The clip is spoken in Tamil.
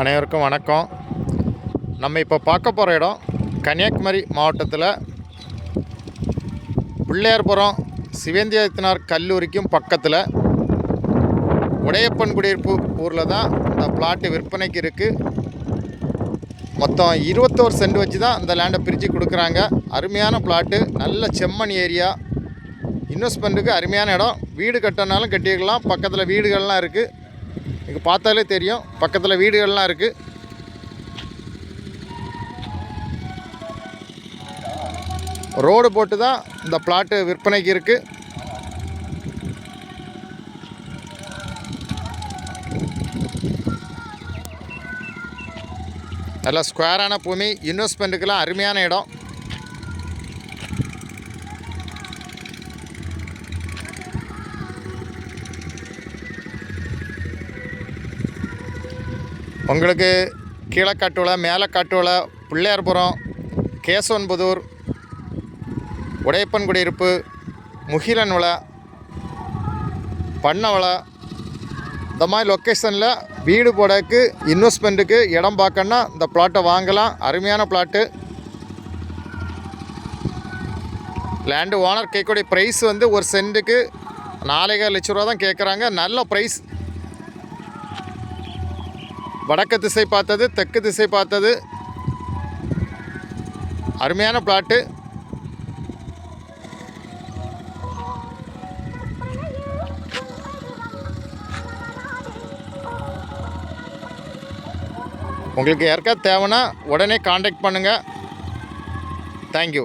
அனைவருக்கும் வணக்கம். நம்ம இப்போ பார்க்க போகிற இடம் கன்னியாகுமரி மாவட்டத்தில் பிள்ளையார்புரம் சிவேந்தியத்தினார் கல்லூரிக்கும் பக்கத்தில் உடையப்பன் குடியிருப்பு ஊரில் தான் இந்த பிளாட்டு விற்பனைக்கு இருக்குது மொத்தம் இருபத்தோரு சென்ட் வச்சு தான் இந்த லேண்டை பிரித்து கொடுக்குறாங்க. அருமையான பிளாட்டு நல்ல செம்மண் ஏரியா. இன்வெஸ்ட்மெண்ட்டுக்கு அருமையான இடம். வீடு கட்டினாலும் கட்டிக்கலாம் பக்கத்தில் வீடுகள்லாம் இருக்குது இங்கே பார்த்தாலே தெரியும். பக்கத்தில் வீடுகள்லாம் இருக்குது ரோடு போட்டு தான் இந்த பிளாட்டு விற்பனைக்கு இருக்குது நல்ல ஸ்கொயரான பூமி இன்வெஸ்ட்மெண்ட்டுக்கெல்லாம் அருமையான இடம். உங்களுக்கு கீழக்காட்டுவலை மேலக்காட்டுவலை பிள்ளையார்புரம் கேசவன்புதூர் உடையப்பன் குடியிருப்பு முகிலன் பண்ண பண்ணவலை இந்த மாதிரி லொக்கேஷனில் வீடு போடக்கு இன்வெஸ்ட்மெண்ட்டுக்கு இடம் பார்க்கணுன்னா இந்த பிளாட்டை வாங்கலாம். அருமையான பிளாட்டு லேண்டு ஓனர் கேட்கக்கூடிய ப்ரைஸ் வந்து ஒரு சென்ட்டுக்கு நாலேகால் லட்ச ரூபா தான் கேட்குறாங்க. நல்ல ப்ரைஸ் வடக்கு திசை பார்த்தது தெற்கு திசை பார்த்தது. அருமையான பிளாட்டு உங்களுக்கு யாருக்கா தேவைன்னா உடனே காண்டாக்ட் பண்ணுங்கள் தேங்க்யூ